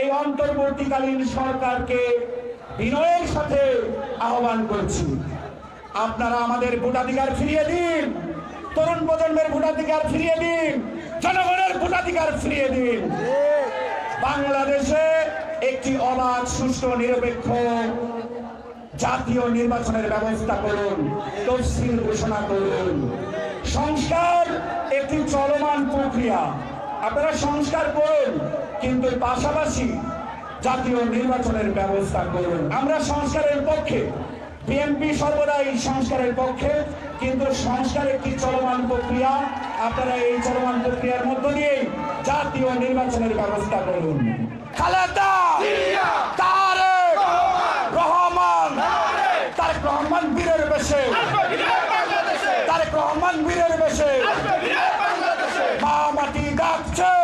এই অন্তর্বর্তীকালীন সরকারকে বিনয়ের সাথে আহ্বান করছি। আপনারা আমাদের ভোটাধিকার ফিরিয়ে দিন, তরুণ প্রজন্মের ভোটাধিকার ফিরিয়ে দিন, জনগণের ভোটাধিকার ফিরিয়ে দিন। বাংলাদেশে একটি অবাধ, সুষ্ঠু, নিরপেক্ষ জাতীয় নির্বাচনের ব্যবস্থা করুন, তফসিল ঘোষণা করুন। সংস্কার একটি চলমান প্রক্রিয়া। আপনারা সংস্কার করুন, কিন্তু পাশাপাশি জাতীয় নির্বাচনের ব্যবস্থা করুন। আমরা সংস্কারের পক্ষে, বিএনপি এই সংস্কারের পক্ষে, কিন্তু সংস্কার একটি চলমান প্রক্রিয়া, আপনারা এই চলমান প্রক্রিয়ার মধ্য দিয়ে জাতীয় নির্বাচনের ব্যবস্থা করুন। তারেক রহমান বীরের বেশে। তারেক রহমান বীরের বেশে। Doctor.